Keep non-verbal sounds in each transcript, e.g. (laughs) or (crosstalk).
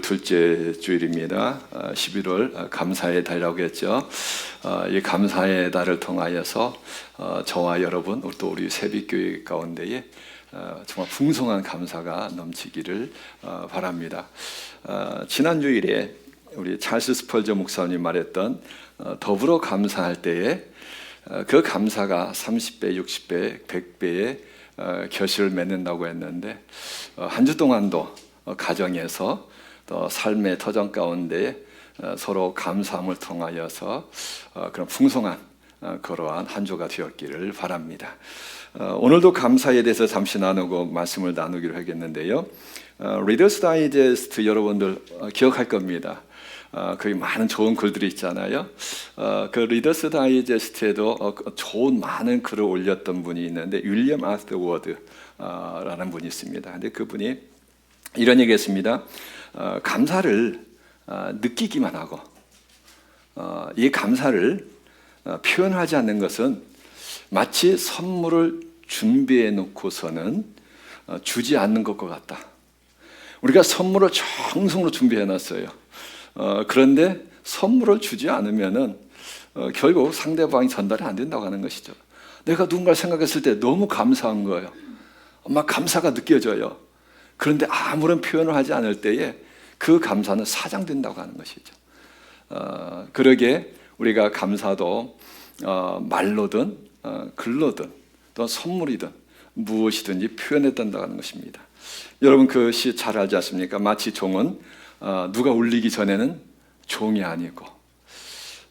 둘째 주일입니다. 어, 11월 감사의 달이라고 했죠. 어, 이 감사의 달을 통하여서 어, 저와 여러분 또 우리 세빛교회 가운데에 어, 정말 풍성한 감사가 넘치기를 어, 바랍니다. 어, 지난 주일에 우리 찰스 스펄저 목사님 말했던 어, 더불어 감사할 때에 어, 그 감사가 30배, 60배, 100배의 어, 결실을 맺는다고 했는데 한 주 동안도 어, 가정에서 또 삶의 터전 가운데 어, 서로 감사함을 통하여서 어, 그런 풍성한 어, 그러한 한 주가 되었기를 바랍니다. 어, 오늘도 감사에 대해서 잠시 나누고 말씀을 나누기로 하겠는데요. 어, 리더스 다이제스트 여러분들 어, 기억할 겁니다. 어, 거기 많은 좋은 글들이 있잖아요. 어, 그 리더스 다이제스트에도 어, 그 좋은 많은 글을 올렸던 분이 있는데 윌리엄 아스터 워드라는 분이 있습니다. 근데 그분이 이런 얘기했습니다. 어, 감사를 어, 느끼기만 하고 어, 이 감사를 어, 표현하지 않는 것은 마치 선물을 준비해 놓고서는 어, 주지 않는 것과 같다. 우리가 선물을 정성으로 준비해 놨어요. 어, 그런데 선물을 주지 않으면은 어, 결국 상대방이 전달이 안 된다고 하는 것이죠. 내가 누군가를 생각했을 때 너무 감사한 거예요. 막 감사가 느껴져요. 그런데 아무런 표현을 하지 않을 때에 그 감사는 사장된다고 하는 것이죠. 어, 그러게 우리가 감사도 어, 말로든 어, 글로든 또 선물이든 무엇이든지 표현해야 된다고 하는 것입니다. 여러분 그 시 잘 알지 않습니까? 마치 종은 어, 누가 울리기 전에는 종이 아니고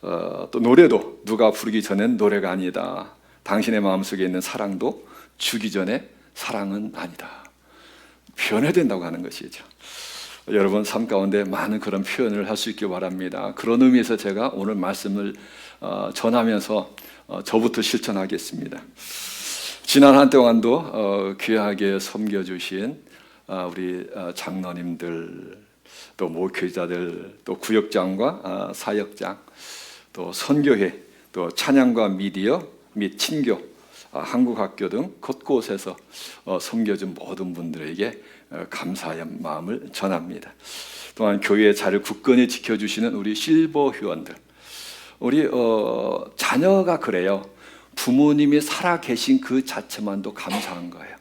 어, 또 노래도 누가 부르기 전엔 노래가 아니다. 당신의 마음속에 있는 사랑도 주기 전에 사랑은 아니다. 표현해야 된다고 하는 것이죠. 여러분 삶 가운데 많은 그런 표현을 할 수 있길 바랍니다. 그런 의미에서 제가 오늘 말씀을 어, 전하면서 어, 저부터 실천하겠습니다. 지난 한 동안도 어, 귀하게 섬겨주신 어, 우리 어, 장로님들 또 목회자들 또 구역장과 어, 사역장 또 선교회 또 찬양과 미디어 및 친교 아, 한국 학교 등 곳곳에서 어, 섬겨준 모든 분들에게 어, 감사의 마음을 전합니다. 또한 교회의 자를 굳건히 지켜주시는 우리 실버 회원들, 우리 어, 자녀가 그래요. 부모님이 살아 계신 그 자체만도 감사한 거예요.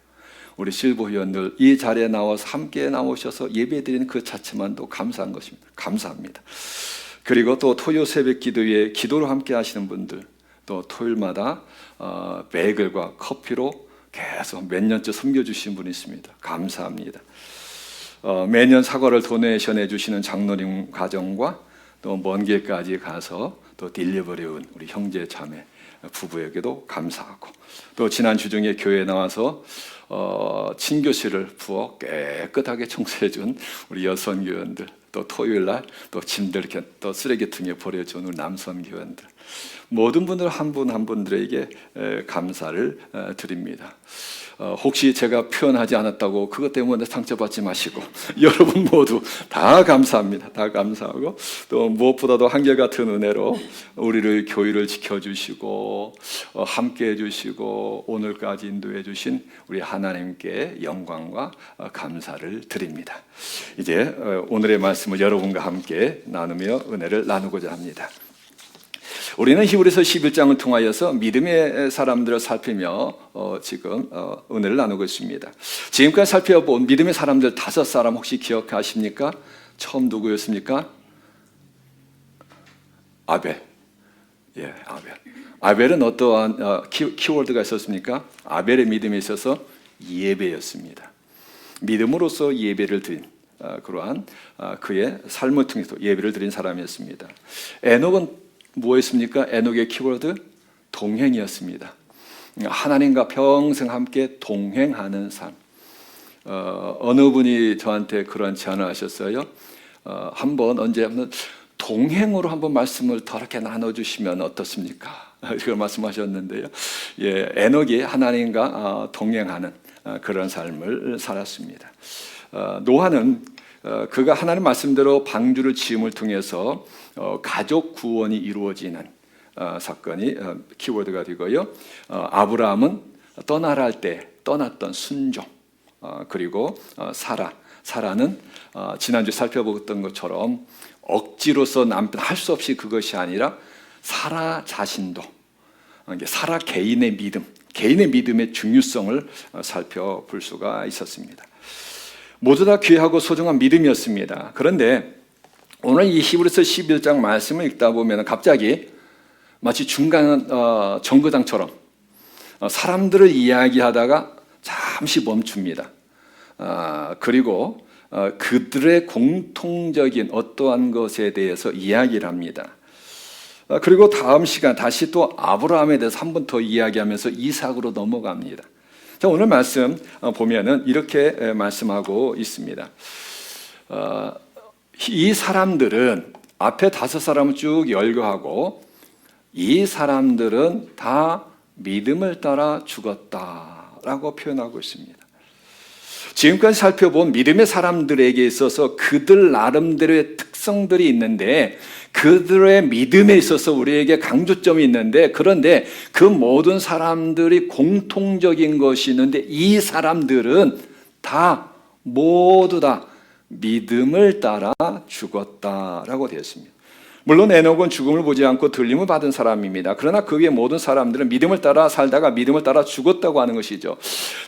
우리 실버 회원들 이 자리에 나와서 함께 나오셔서 예배드리는 그 자체만도 감사한 것입니다. 감사합니다. 그리고 또 토요 새벽 기도에 기도로 함께 하시는 분들, 또 토요일마다 어, 베이글과 커피로 계속 몇 년째 섬겨주신 분이 있습니다. 감사합니다. 어, 매년 사과를 도네이션 해 주시는 장로님 가정과 또 먼 길까지 가서 또 딜리버리 온 우리 형제 자매 부부에게도 감사하고 또 지난 주중에 교회에 나와서 어, 친교실을 부어 깨끗하게 청소해 준 우리 여성 교원들 또 토요일 날 또 짐들 또 쓰레기통에 버려준 우리 남성 교원들 모든 분들 한 분 한 분들에게 에, 감사를 에, 드립니다. 어, 혹시 제가 표현하지 않았다고 그것 때문에 상처받지 마시고 (laughs) 여러분 모두 다 감사합니다. 다 감사하고 또 무엇보다도 한결같은 은혜로 우리를 교회를 지켜주시고 어, 함께해 주시고 오늘까지 인도해 주신 우리 하나님께 영광과 어, 감사를 드립니다. 이제 어, 오늘의 말씀을 여러분과 함께 나누며 은혜를 나누고자 합니다. 우리는 히브리서 11장을 통하여서 믿음의 사람들을 살피며 어, 지금 어, 은혜를 나누고 있습니다. 지금까지 살펴본 믿음의 사람들 다섯 사람 혹시 기억하십니까? 처음 누구였습니까? 아벨. 예, 아벨. 아벨은 어떠한 어, 키, 키워드가 있었습니까? 아벨의 믿음에 있어서 예배였습니다. 믿음으로써 예배를 드린 어, 그러한 어, 그의 삶을 통해서 예배를 드린 사람이었습니다. 에녹은 뭐였습니까? 에녹의 키워드 동행이었습니다. 하나님과 평생 함께 동행하는 삶. 어, 어느 분이 저한테 그런 제안을 하셨어요. 어, 한번 언제 한번 동행으로 한번 말씀을 더 이렇게 나눠주시면 어떻습니까? (laughs) 이걸 말씀하셨는데요. 예, 에녹이 하나님과 어, 동행하는 어, 그런 삶을 살았습니다. 어, 노아는 어, 그가 하나님 말씀대로 방주를 지음을 통해서 어, 가족 구원이 이루어지는 어, 사건이 어, 키워드가 되고요. 어, 아브라함은 떠나라 할 때 떠났던 순종 어, 그리고 어, 사라 사라는 어, 지난주 살펴보던 것처럼 억지로서 남편 할 수 없이 그것이 아니라 사라 자신도 어, 사라 개인의 믿음, 개인의 믿음의 중요성을 어, 살펴볼 수가 있었습니다. 모두 다 귀하고 소중한 믿음이었습니다. 그런데 오늘 이 히브리서 11장 말씀을 읽다 보면 갑자기 마치 중간 어, 정거장처럼 어, 사람들을 이야기하다가 잠시 멈춥니다. 아, 그리고 어, 그들의 공통적인 어떠한 것에 대해서 이야기를 합니다. 아, 그리고 다음 시간 다시 또 아브라함에 대해서 한 번 더 이야기하면서 이삭으로 넘어갑니다. 자, 오늘 말씀 어, 보면은 이렇게 에, 말씀하고 있습니다. 어, 이 사람들은 앞에 다섯 사람을 쭉 열거하고 이 사람들은 다 믿음을 따라 죽었다라고 표현하고 있습니다. 지금까지 살펴본 믿음의 사람들에게 있어서 그들 나름대로의 특성들이 있는데 그들의 믿음에 있어서 우리에게 강조점이 있는데 그런데 그 모든 사람들이 공통적인 것이 있는데 이 사람들은 다 모두 다 믿음을 따라 죽었다라고 되어 있습니다. 물론 에녹은 죽음을 보지 않고 들림을 받은 사람입니다. 그러나 그 위에 모든 사람들은 믿음을 따라 살다가 믿음을 따라 죽었다고 하는 것이죠.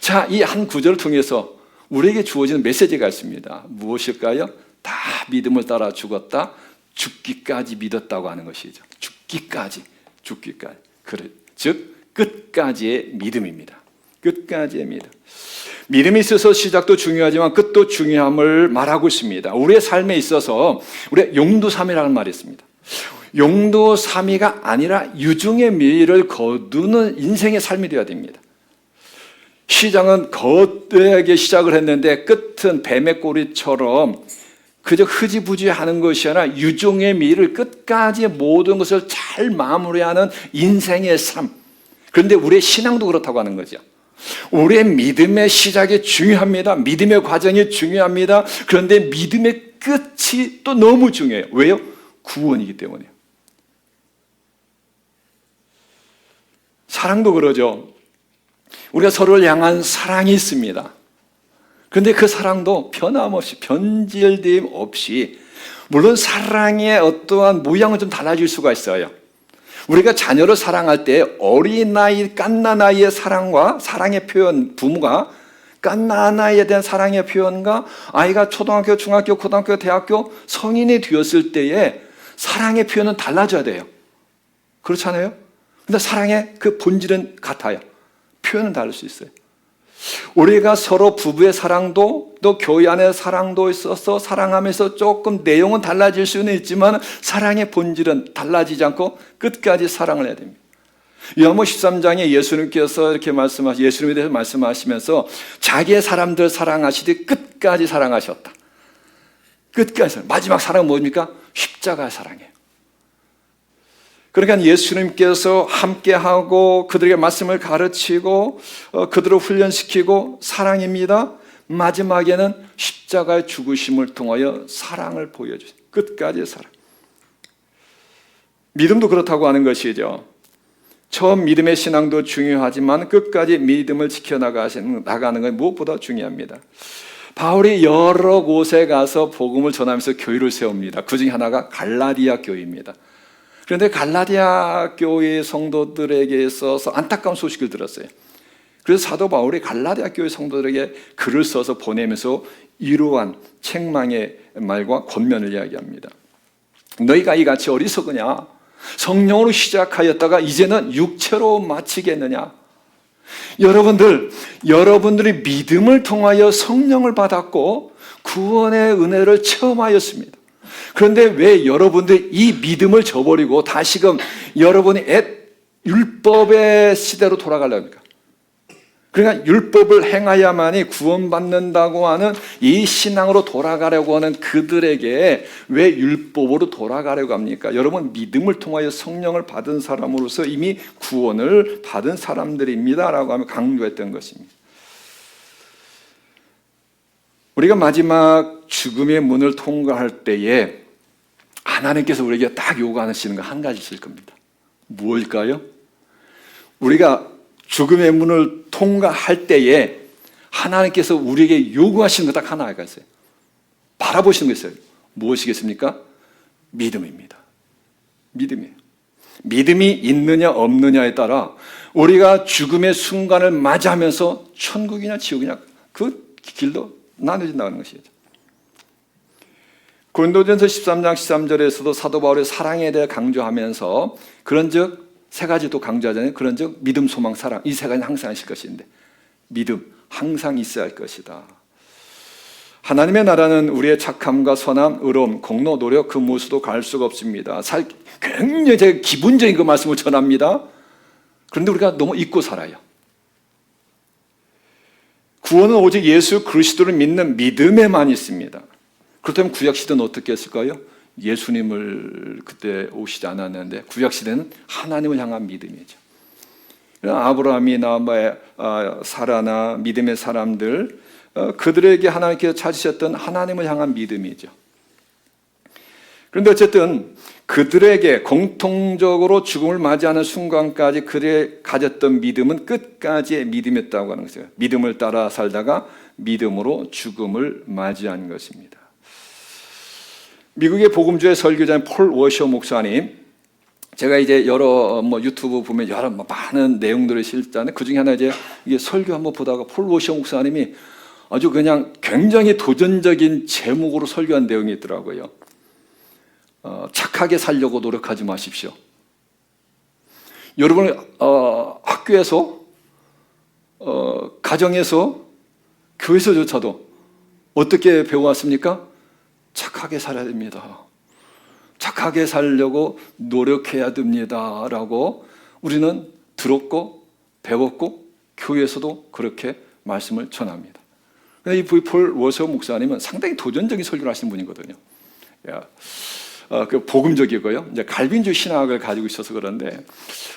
자, 이 한 구절을 통해서 우리에게 주어지는 메시지가 있습니다. 무엇일까요? 다 믿음을 따라 죽었다. 죽기까지 믿었다고 하는 것이죠. 죽기까지, 죽기까지. 그래, 즉 끝까지의 믿음입니다. 끝까지의 믿음. 믿음이 있어서 시작도 중요하지만 끝도 중요함을 말하고 있습니다. 우리의 삶에 있어서 우리 용두삼이라는 말이 있습니다. 용도삼이가 아니라 유중의 미를 거두는 인생의 삶이 되어야 됩니다. 시장은 거대하게 시작을 했는데 끝은 뱀의 꼬리처럼 그저 흐지부지하는 것이 아니라 유종의 미를 끝까지 모든 것을 잘 마무리하는 인생의 삶. 그런데 우리의 신앙도 그렇다고 하는 거죠. 우리의 믿음의 시작이 중요합니다. 믿음의 과정이 중요합니다. 그런데 믿음의 끝이 또 너무 중요해요. 왜요? 구원이기 때문에요. 사랑도 그러죠. 우리가 서로를 향한 사랑이 있습니다. 그런데 그 사랑도 변함없이 변질됨 없이 물론 사랑의 어떠한 모양은 좀 달라질 수가 있어요. 우리가 자녀를 사랑할 때 어린아이, 깐나나이의 사랑과 사랑의 표현, 부모가 깐나나이에 대한 사랑의 표현과 아이가 초등학교, 중학교, 고등학교, 대학교 성인이 되었을 때의 사랑의 표현은 달라져야 돼요. 그렇잖아요? 근데 사랑의 그 본질은 같아요. 표현은 다를 수 있어요. 우리가 서로 부부의 사랑도 또 교회 안의 사랑도 있어서 사랑하면서 조금 내용은 달라질 수는 있지만 사랑의 본질은 달라지지 않고 끝까지 사랑을 해야 됩니다. 요한복 13장에 예수님께서 이렇게 말씀하시 예수님에 대해서 말씀하시면서 자기의 사람들 사랑하시듯 끝까지 사랑하셨다. 끝까지 마지막 사랑은 뭡니까? 십자가 사랑이에요. 그러니까 예수님께서 함께하고 그들에게 말씀을 가르치고 어, 그들을 훈련시키고 사랑입니다. 마지막에는 십자가의 죽으심을 통하여 사랑을 보여주세요. 끝까지 사랑. 믿음도 그렇다고 하는 것이죠. 처음 믿음의 신앙도 중요하지만 끝까지 믿음을 지켜나가는 건 무엇보다 중요합니다. 바울이 여러 곳에 가서 복음을 전하면서 교회를 세웁니다. 그 중에 하나가 갈라디아 교회입니다. 그런데 갈라디아 교회 성도들에게 있어서 안타까운 소식을 들었어요. 그래서 사도 바울이 갈라디아 교회 성도들에게 글을 써서 보내면서 이러한 책망의 말과 권면을 이야기합니다. 너희가 이같이 어리석으냐? 성령으로 시작하였다가 이제는 육체로 마치겠느냐? 여러분들, 여러분들이 믿음을 통하여 성령을 받았고 구원의 은혜를 체험하였습니다. 그런데 왜 여러분들이 이 믿음을 저버리고 다시금 여러분이 옛 율법의 시대로 돌아가려니까? 그러니까 율법을 행하야만이 구원받는다고 하는 이 신앙으로 돌아가려고 하는 그들에게 왜 율법으로 돌아가려고 합니까? 여러분 믿음을 통하여 성령을 받은 사람으로서 이미 구원을 받은 사람들입니다라고 하며 강조했던 것입니다. 우리가 마지막 죽음의 문을 통과할 때에 하나님께서 우리에게 딱 요구하시는 거 한 가지 있을 겁니다. 무엇일까요? 우리가 죽음의 문을 통과할 때에 하나님께서 우리에게 요구하시는 거 딱 하나가 있어요. 바라보시는 게 있어요. 무엇이겠습니까? 믿음입니다. 믿음이에요. 믿음이 있느냐 없느냐에 따라 우리가 죽음의 순간을 맞이하면서 천국이냐 지옥이냐 그 길도 나눠진다는 것이죠. 고린도전서 13장 13절에서도 사도 바울의 사랑에 대해 강조하면서 그런즉 세 가지 또 강조하잖아요. 그런즉 믿음, 소망, 사랑 이 세 가지는 항상 있을 것인데 믿음 항상 있어야 할 것이다. 하나님의 나라는 우리의 착함과 선함, 의로움, 공로, 노력 그 무엇도 갈 수가 없습니다. 살, 굉장히 제 기본적인 그 말씀을 전합니다. 그런데 우리가 너무 잊고 살아요. 구원은 오직 예수 그리스도를 믿는 믿음에만 있습니다. 그렇다면 구약 시대는 어떻게 했을까요? 예수님을 그때 오시지 않았는데 구약 시대는 하나님을 향한 믿음이죠. 아브라함이나 뭐, 아, 사라나 믿음의 사람들 어, 그들에게 하나님께서 찾으셨던 하나님을 향한 믿음이죠. 그런데 어쨌든 그들에게 공통적으로 죽음을 맞이하는 순간까지 그들이 가졌던 믿음은 끝까지의 믿음이었다고 하는 것이에요. 믿음을 따라 살다가 믿음으로 죽음을 맞이한 것입니다. 미국의 복음주의 설교자인 폴 워셔 목사님, 제가 이제 여러 뭐 유튜브 보면 여러 뭐 많은 내용들을 실잖아요. 그 중에 하나 이제 이게 설교 한번 보다가 폴 워셔 목사님이 아주 그냥 굉장히 도전적인 제목으로 설교한 내용이 있더라고요. 어, 착하게 살려고 노력하지 마십시오. 여러분 어, 학교에서 어, 가정에서 교회에서조차도 어떻게 배워왔습니까? 착하게 살아야 됩니다. 착하게 살려고 노력해야 됩니다. 라고 우리는 들었고 배웠고 교회에서도 그렇게 말씀을 전합니다. 이폴 워서 목사님은 상당히 도전적인 설교를 하시는 분이거든요. 야, 어, 그 복음적이고요. 이제 갈빈주 신학을 가지고 있어서 그런데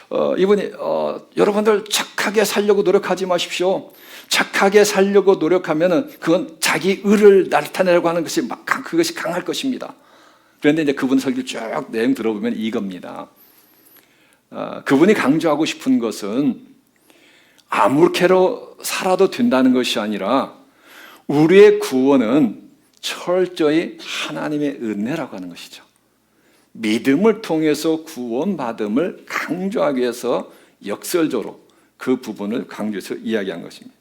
어, 이분이 어, 여러분들 착하게 살려고 노력하지 마십시오. 착하게 살려고 노력하면은 그건 자기 의를 나타내려고 하는 것이 막 그것이 강할 것입니다. 그런데 이제 그분 설교 쭉 내용 들어보면 이겁니다. 어, 그분이 강조하고 싶은 것은 아무렇게로 살아도 된다는 것이 아니라 우리의 구원은 철저히 하나님의 은혜라고 하는 것이죠. 믿음을 통해서 구원받음을 강조하기 위해서 역설적으로 그 부분을 강조해서 이야기한 것입니다.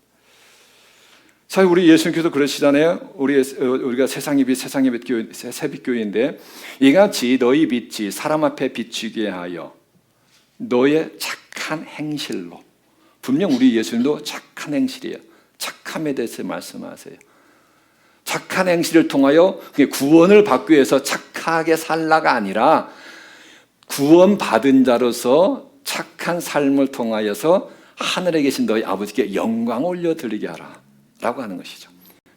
사실 우리 예수님께서 그러시잖아요. 우리 우리가 세상의 빛, 세상의 빛 교회, 새빛 교회인데 이같이 너희 빛이 사람 앞에 비추게 하여 너의 착한 행실로 분명 우리 예수님도 착한 행실이에요. 착함에 대해서 말씀하세요. 착한 행실을 통하여 구원을 받기 위해서 착하게 살라가 아니라 구원 받은 자로서 착한 삶을 통하여서 하늘에 계신 너희 아버지께 영광 올려 드리게 하라. 라고 하는 것이죠.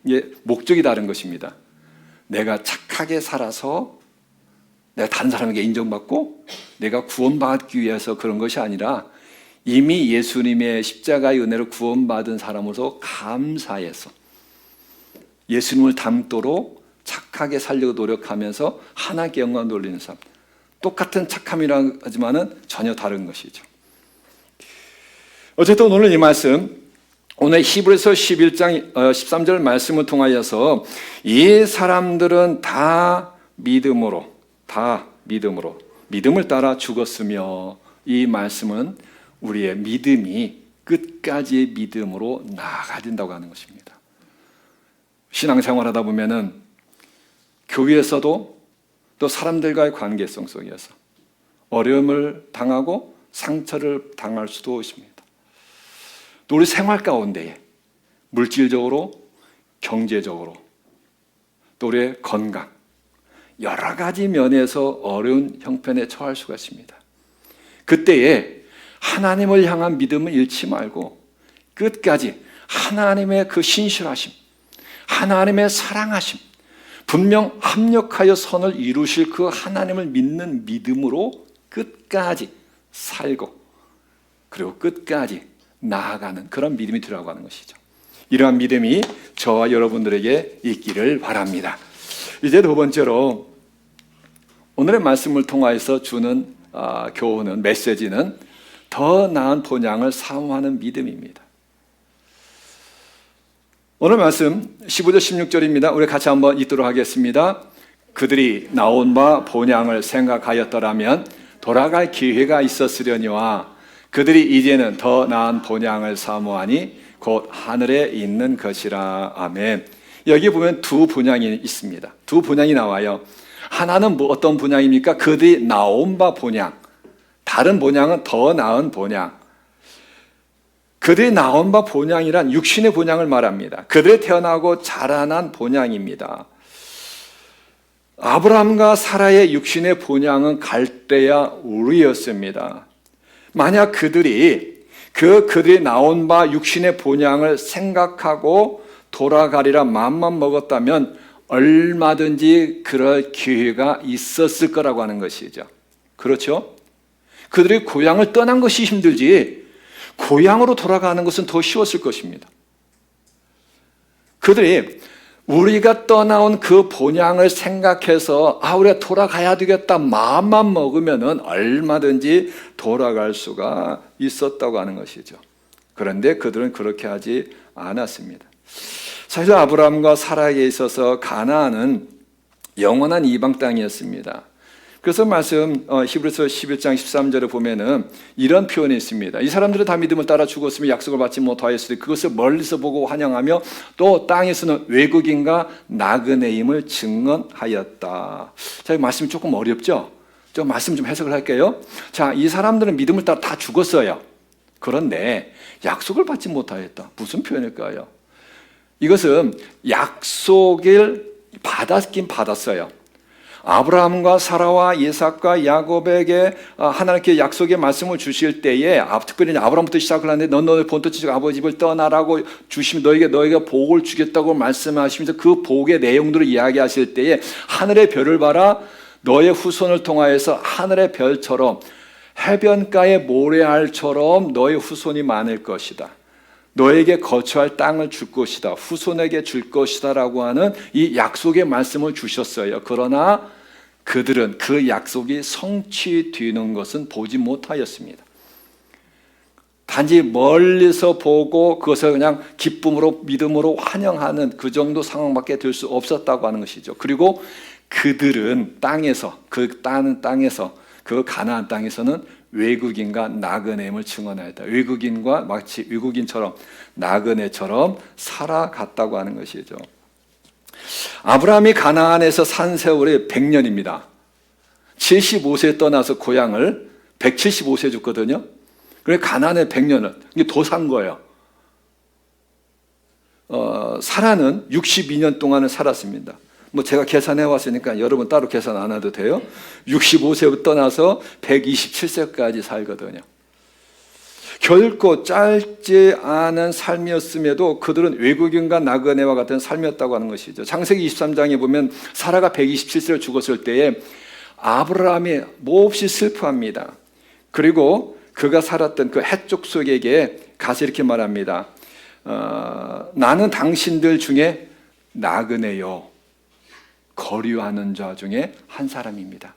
이게 목적이 다른 것입니다. 내가 착하게 살아서 내가 다른 사람에게 인정받고 내가 구원받기 위해서 그런 것이 아니라 이미 예수님의 십자가의 은혜로 구원받은 사람으로서 감사해서 예수님을 닮도록 착하게 살려고 노력하면서 하나님께 영광 돌리는 삶. 똑같은 착함이라 하지만은 전혀 다른 것이죠. 어쨌든 오늘 이 말씀 오늘 히브리서 11장 13절 어, 말씀을 통하여서 이 사람들은 다 믿음으로 다 믿음으로 믿음을 따라 죽었으며 이 말씀은 우리의 믿음이 끝까지의 믿음으로 나아가진다고 하는 것입니다. 신앙생활 하다 보면은 교회에서도 또 사람들과의 관계성 속에서 어려움을 당하고 상처를 당할 수도 있습니다. 또 우리 생활 가운데에 물질적으로, 경제적으로, 또 우리의 건강, 여러 가지 면에서 어려운 형편에 처할 수가 있습니다. 그때에 하나님을 향한 믿음을 잃지 말고 끝까지 하나님의 그 신실하심, 하나님의 사랑하심, 분명 합력하여 선을 이루실 그 하나님을 믿는 믿음으로 끝까지 살고 그리고 끝까지 나아가는 그런 믿음이 들어가고 하는 것이죠. 이러한 믿음이 저와 여러분들에게 있기를 바랍니다. 이제 두 번째로 오늘의 말씀을 통하여서 주는 아, 교훈은 메시지는 더 나은 본향을 사모하는 믿음입니다. 오늘 말씀 15절 16절입니다. 우리 같이 한번 읽도록 하겠습니다. 그들이 나온 바 본향을 생각하였더라면 돌아갈 기회가 있었으려니와 그들이 이제는 더 나은 본향을 사모하니 곧 하늘에 있는 것이라. 아멘. 여기 보면 두 본향이 있습니다. 두 본향이 나와요. 하나는 뭐 어떤 본향입니까? 그들이 나온 바 본향. 다른 본향은 더 나은 본향. 그들이 나온 바 본향이란 육신의 본향을 말합니다. 그들이 태어나고 자라난 본향입니다. 아브라함과 사라의 육신의 본향은 갈대야 우리였습니다. 만약 그들이 그 그들이 나온 바 육신의 본향을 생각하고 돌아가리라 마음만 먹었다면 얼마든지 그럴 기회가 있었을 거라고 하는 것이죠. 그렇죠? 그들이 고향을 떠난 것이 힘들지 고향으로 돌아가는 것은 더 쉬웠을 것입니다. 그들이 우리가 떠나온 그 본향을 생각해서 아 우리가 돌아가야 되겠다 마음만 먹으면은 얼마든지 돌아갈 수가 있었다고 하는 것이죠. 그런데 그들은 그렇게 하지 않았습니다. 사실 아브라함과 사라에게 있어서 가나안은 영원한 이방 땅이었습니다. 그래서 말씀 어, 히브리서 11장 13절에 보면은 이런 표현이 있습니다. 이 사람들은 다 믿음을 따라 죽었으며 약속을 받지 못하였으니 그것을 멀리서 보고 환영하며 또 땅에서는 외국인과 나그네임을 증언하였다. 자, 이 말씀이 조금 어렵죠? 좀 말씀 좀 해석을 할게요. 자, 이 사람들은 믿음을 따라 다 죽었어요. 그런데 약속을 받지 못하였다. 무슨 표현일까요? 이것은 약속을 받았긴 받았어요. 아브라함과 사라와 이삭과 야곱에게 아, 하나님께 약속의 말씀을 주실 때에 아, 특별히 아브라함부터 시작을 하는데 넌 너의 본토집 아버지 집을 떠나라고 주시면 너에게 너에게 복을 주겠다고 말씀하시면서 그 복의 내용들을 이야기하실 때에 하늘의 별을 봐라 너의 후손을 통하여서 하늘의 별처럼 해변가의 모래알처럼 너의 후손이 많을 것이다. 너에게 거처할 땅을 줄 것이다. 후손에게 줄 것이다라고 하는 이 약속의 말씀을 주셨어요. 그러나 그들은 그 약속이 성취되는 것은 보지 못하였습니다. 단지 멀리서 보고 그것을 그냥 기쁨으로 믿음으로 환영하는 그 정도 상황밖에 될 수 없었다고 하는 것이죠. 그리고 그들은 땅에서 그땅 땅에서 그 가나안 땅에서는 외국인과 나그네임을 증언하였다. 외국인과 마치 외국인처럼 나그네처럼 살아갔다고 하는 것이죠. 아브라함이 가나안에서 산 세월이 100년입니다. 75세에 떠나서 고향을 175세에 줬거든요. 그래 가나안에 100년을 이게 더 산 거예요. 어, 사라는 62년 동안을 살았습니다. 뭐 제가 계산해 왔으니까 여러분 따로 계산 안 해도 돼요. 65세부터 떠나서 127세까지 살거든요. 결코 짧지 않은 삶이었음에도 그들은 외국인과 나그네와 같은 삶이었다고 하는 것이죠. 창세기 23장에 보면 사라가 127세를 죽었을 때에 아브라함이 몹시 슬퍼합니다. 그리고 그가 살았던 그 해쪽 속에게 가서 이렇게 말합니다. 어, 나는 당신들 중에 나그네요. 거류하는 자 중에 한 사람입니다.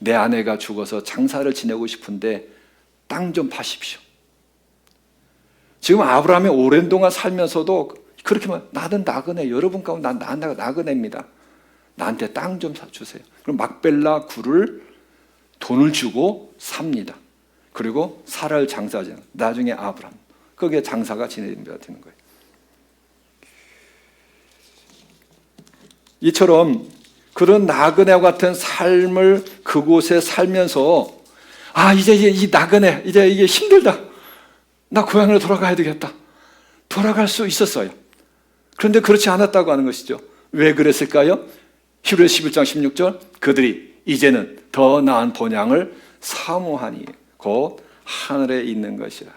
내 아내가 죽어서 장사를 지내고 싶은데 땅 좀 파십시오. 지금 아브라함이 오랜 동안 살면서도 그렇게 말, 나는 나그네. 여러분 가운데 난, 난 나그네입니다. 나한테 땅 좀 사주세요. 그럼 막벨라 굴을 돈을 주고 삽니다. 그리고 사라를 장사하잖아요. 나중에 아브라함. 거기에 장사가 진행되는 거예요. 이처럼 그런 나그네와 같은 삶을 그곳에 살면서 아 이제 이 나그네 이제 이게 힘들다 나 고향으로 돌아가야 되겠다 돌아갈 수 있었어요 그런데 그렇지 않았다고 하는 것이죠 왜 그랬을까요? 히브리 11장 16절 그들이 이제는 더 나은 본향을 사모하니 곧 하늘에 있는 것이라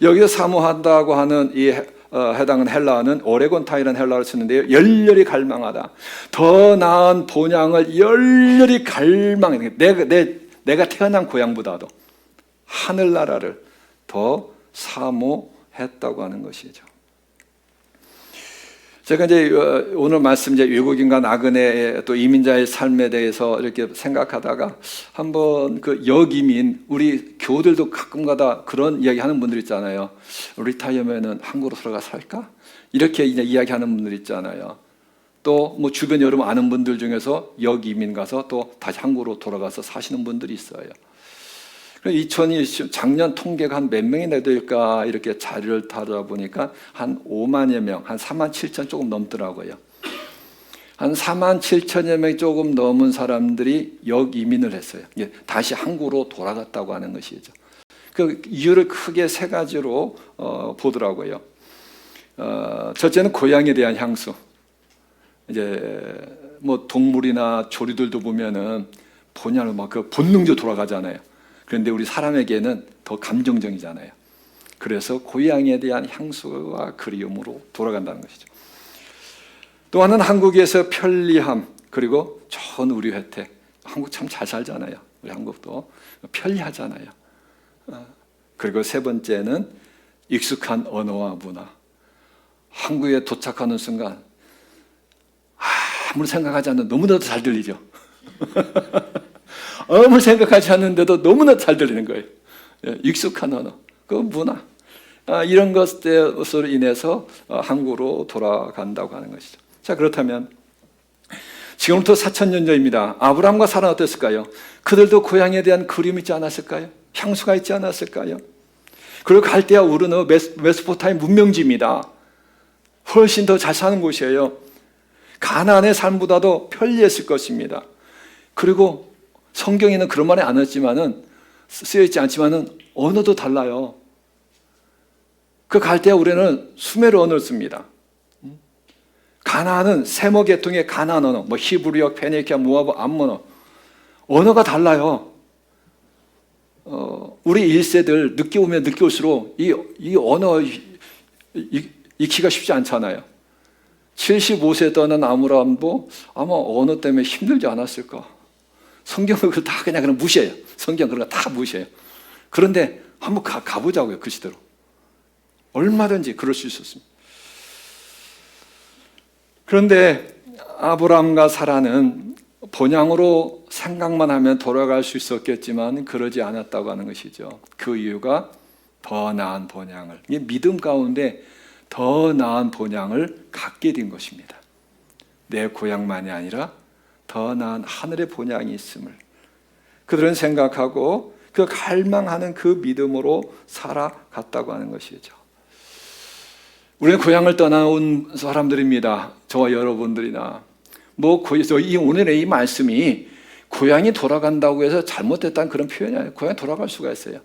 여기서 사모한다고 하는 이 어, 해당은 헬라어는 오레곤타이라는 헬라어를 쓰는데요. 열렬히 갈망하다. 더 나은 본향을 열렬히 갈망해. 내가, 내, 내가 태어난 고향보다도 하늘나라를 더 사모했다고 하는 것이죠. 제가 이제 어, 오늘 말씀 이제 외국인과 나그네 또 이민자의 삶에 대해서 이렇게 생각하다가 한번 그 여기민 우리 교들도 가끔가다 그런 이야기 하는 분들 있잖아요. 리타이어면은 한국으로 들어가 살까? 이렇게 이제 이야기하는 분들 있잖아요. 또 뭐 주변 여러분 아는 분들 중에서 역 이민 가서 또 다시 한국으로 돌아가서 사시는 분들이 있어요. 2020 작년 통계가 한 몇 명이나 될까 이렇게 자료를 타다 보니까 한 5만여 명, 한 4만 7천 조금 넘더라고요. 한 4만 7천여 명 조금 넘은 사람들이 역 이민을 했어요. 예, 다시 한국으로 돌아갔다고 하는 것이죠. 그 이유를 크게 세 가지로 어, 보더라고요. 어, 첫째는 고향에 대한 향수. 이제 뭐 동물이나 조리들도 보면은 본향을 막그 본능적으로 돌아가잖아요. 그런데 우리 사람에게는 더 감정적이잖아요. 그래서 고향에 대한 향수와 그리움으로 돌아간다는 것이죠. 또 하나는 한국에서 편리함 그리고 좋은 의료 혜택. 한국 참 잘 살잖아요. 우리 한국도 편리하잖아요. 어, 그리고 세 번째는 익숙한 언어와 문화. 한국에 도착하는 순간 아무리 생각하지 않는 너무나도 잘 들리죠. (laughs) 아무리 생각하지 않는데도 너무나 잘 들리는 거예요. 예, 익숙한 언어, 그 문화. 아, 이런 것으로 인해서 어, 한국으로 돌아간다고 하는 것이죠. 자, 그렇다면 지금부터 4천 년 전입니다. 아브라함과 사라 어땠을까요? 그들도 고향에 대한 그림이 있지 않았을까요? 향수가 있지 않았을까요? 그리고 갈대아 우르는 메소포타임 문명지입니다. 훨씬 더 잘 사는 곳이에요. 가나안의 삶보다도 편리했을 것입니다. 그리고 성경에는 그런 말이 안 했지만은 쓰여 있지 않지만은 언어도 달라요. 그 갈대아 우레는 수메르 언어를 씁니다. 가나안은 세모 계통의 가나안 언어, 뭐 히브리어, 페니키아, 모아브, 암모너 언어가 달라요. 어, 우리 1세들 늦게 오면 늦게 올수록 이, 이 언어 익히가 쉽지 않잖아요. 75세 떠난 아므람도 아마 언어 때문에 힘들지 않았을까. 성경을 다 그냥 그냥 무시해요. 성경 그런 거 다 무시해요. 그런데 한번 가, 가보자고요. 그 시대로. 얼마든지 그럴 수 있었습니다. 그런데 아브람과 사라는 본향으로 생각만 하면 돌아갈 수 있었겠지만 그러지 않았다고 하는 것이죠. 그 이유가 더 나은 본향을 믿음 가운데 더 나은 본향을 갖게 된 것입니다. 내 고향만이 아니라 더 나은 하늘의 본향이 있음을 그들은 생각하고 그 갈망하는 그 믿음으로 살아갔다고 하는 것이죠. 우리는 고향을 떠나온 사람들입니다. 저와 여러분들이나 뭐 이 오늘의 이 말씀이 고향이 돌아간다고 해서 잘못됐다는 그런 표현이 아니에요. 고향 돌아갈 수가 있어요.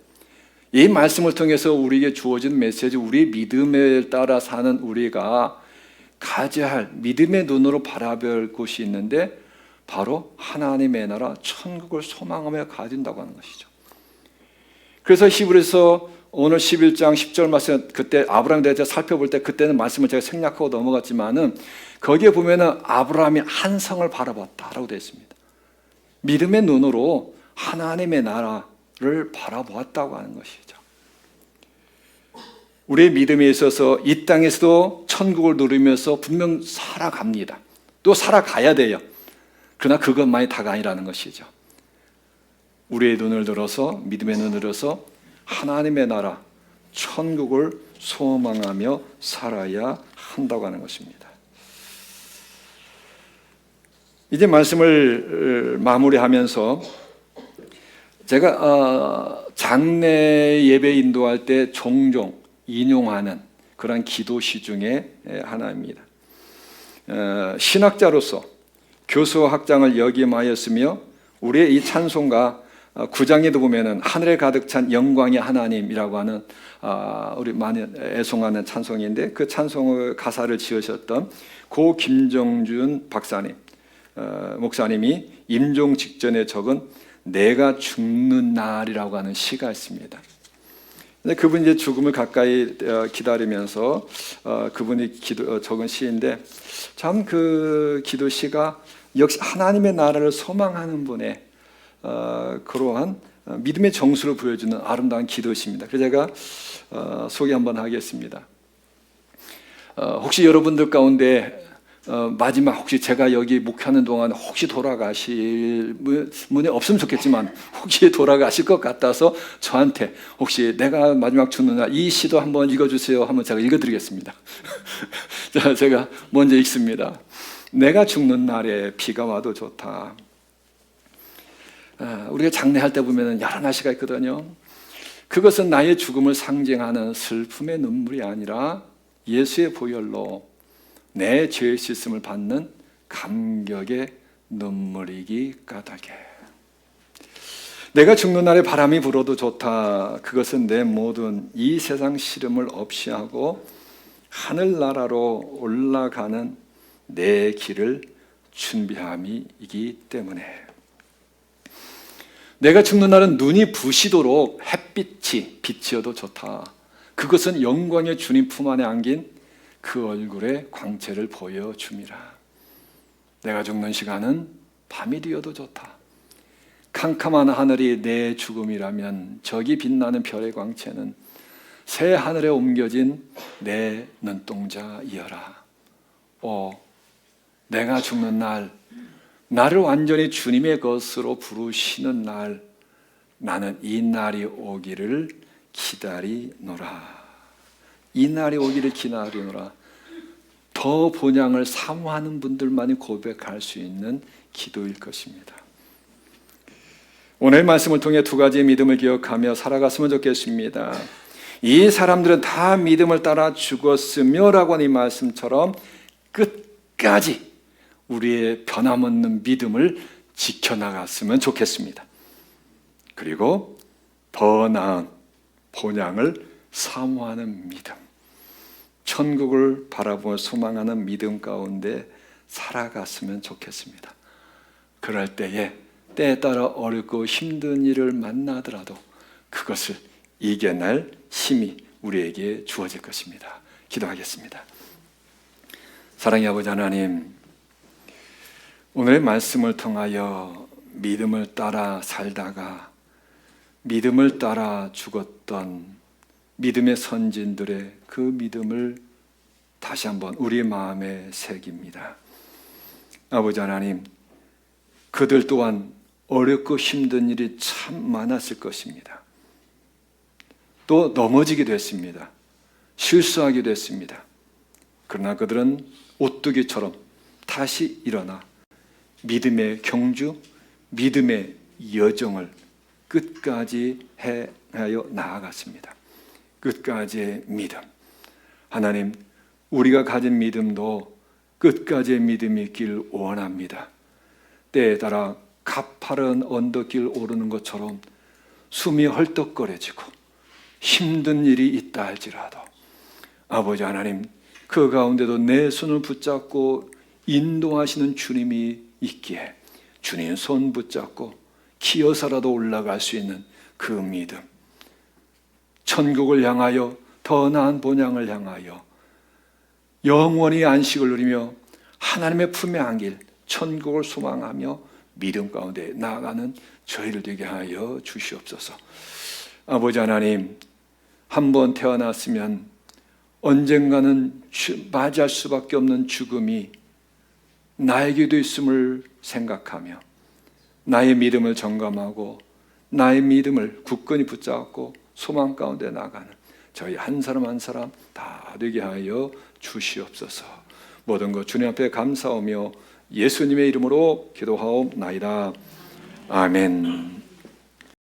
이 말씀을 통해서 우리에게 주어진 메시지, 우리의 믿음에 따라 사는 우리가 가져야 할 믿음의 눈으로 바라볼 곳이 있는데 바로 하나님의 나라 천국을 소망하며 가진다고 하는 것이죠. 그래서 히브리서 오늘 11장 10절 말씀 그때 아브라함에 대해서 살펴볼 때 그때는 말씀을 제가 생략하고 넘어갔지만은 거기에 보면은 아브라함이 한 성을 바라봤다라고 되어 있습니다. 믿음의 눈으로 하나님의 나라를 바라보았다고 하는 것이죠. 우리의 믿음에 있어서 이 땅에서도 천국을 누리면서 분명 살아갑니다. 또 살아가야 돼요. 그러나 그것만이 다가 아니라는 것이죠. 우리의 눈을 들어서 믿음의 눈을 들어서 하나님의 나라 천국을 소망하며 살아야 한다고 하는 것입니다. 이제 말씀을 마무리하면서 제가 어, 장례 예배 인도할 때 종종 인용하는 그런 기도시 중에 하나입니다. 어, 신학자로서 교수 학장을 역임하였으며 우리의 이 찬송가 9장에도 어, 보면은 하늘에 가득 찬 영광의 하나님이라고 하는 아, 우리 많이 애송하는 찬송인데 그 찬송의 가사를 지으셨던 고 김정준 박사님 어, 목사님이 임종 직전에 적은 내가 죽는 날이라고 하는 시가 있습니다. 근데 그분이 이제 죽음을 가까이 어, 기다리면서 그분이 기도, 적은 시인데 참 그 기도 시가 역시 하나님의 나라를 소망하는 분의 어, 그러한 믿음의 정수를 보여주는 아름다운 기도시입니다. 그래서 제가 어, 소개 한번 하겠습니다. 어, 혹시 여러분들 가운데 어, 마지막 혹시 제가 여기 목회하는 동안 혹시 돌아가실 분- 분이 없으면 좋겠지만 혹시 돌아가실 것 같아서 저한테 혹시 내가 마지막 날이 시도 한번 읽어주세요 하면 제가 읽어드리겠습니다. (laughs) 자, 제가 먼저 읽습니다. 내가 죽는 날에 비가 와도 좋다. 아, 우리가 장례할 때 보면 여러 날씨가 있거든요. 그것은 나의 죽음을 상징하는 슬픔의 눈물이 아니라 예수의 보혈로 내 죄의 씻음을 받는 감격의 눈물이기 까닭에. 내가 죽는 날에 바람이 불어도 좋다. 그것은 내 모든 이 세상 시름을 없이 하고 하늘나라로 올라가는 내 길을 준비함이기 때문에. 내가 죽는 날은 눈이 부시도록 햇빛이 비치어도 좋다. 그것은 영광의 주님 품 안에 안긴 그 얼굴의 광채를 보여줌이라. 내가 죽는 시간은 밤이 되어도 좋다. 캄캄한 하늘이 내 죽음이라면 저기 빛나는 별의 광채는 새 하늘에 옮겨진 내 눈동자이어라. 오, 내가 죽는 날, 나를 완전히 주님의 것으로 부르시는 날, 나는 이 날이 오기를 기다리노라. 이 날이 오기를 기다리노라. 더 본향을 사모하는 분들만이 고백할 수 있는 기도일 것입니다. 오늘 말씀을 통해 두 가지의 믿음을 기억하며 살아갔으면 좋겠습니다. 이 사람들은 다 믿음을 따라 죽었으며라고 하는 이 말씀처럼 끝까지 우리의 변함없는 믿음을 지켜나갔으면 좋겠습니다. 그리고 더 나은 본향을 사모하는 믿음, 천국을 바라보며 소망하는 믿음 가운데 살아갔으면 좋겠습니다. 그럴 때에 때에 따라 어렵고 힘든 일을 만나더라도 그것을 이겨낼 힘이 우리에게 주어질 것입니다. 기도하겠습니다. 사랑의 아버지 하나님, 오늘의 말씀을 통하여 믿음을 따라 살다가 믿음을 따라 죽었던 믿음의 선진들의 그 믿음을 다시 한번 우리 마음에 새깁니다. 아버지 하나님, 그들 또한 어렵고 힘든 일이 참 많았을 것입니다. 또 넘어지기도 했습니다. 실수하기도 했습니다. 그러나 그들은 오뚜기처럼 다시 일어나 믿음의 경주, 믿음의 여정을 끝까지 해하여 나아갔습니다. 끝까지의 믿음. 하나님, 우리가 가진 믿음도 끝까지의 믿음이 있길 원합니다. 때에 따라 가파른 언덕길 오르는 것처럼 숨이 헐떡거려지고 힘든 일이 있다 할지라도 아버지 하나님 그 가운데도 내 손을 붙잡고 인도하시는 주님이 있기에 주님 손 붙잡고 기어서라도 올라갈 수 있는 그 믿음 천국을 향하여 더 나은 본향을 향하여 영원히 안식을 누리며 하나님의 품에 안길 천국을 소망하며 믿음 가운데 나아가는 저희를 되게 하여 주시옵소서. 아버지 하나님, 한 번 태어났으면 언젠가는 주- 맞이할 수밖에 없는 죽음이 나에게도 있음을 생각하며 나의 믿음을 점검하고 나의 믿음을 굳건히 붙잡고 소망 가운데 나가는 저희 한 사람 한 사람 다 되게 하여 주시옵소서. 모든 것 주님 앞에 감사하며 예수님의 이름으로 기도하옵나이다. 아멘.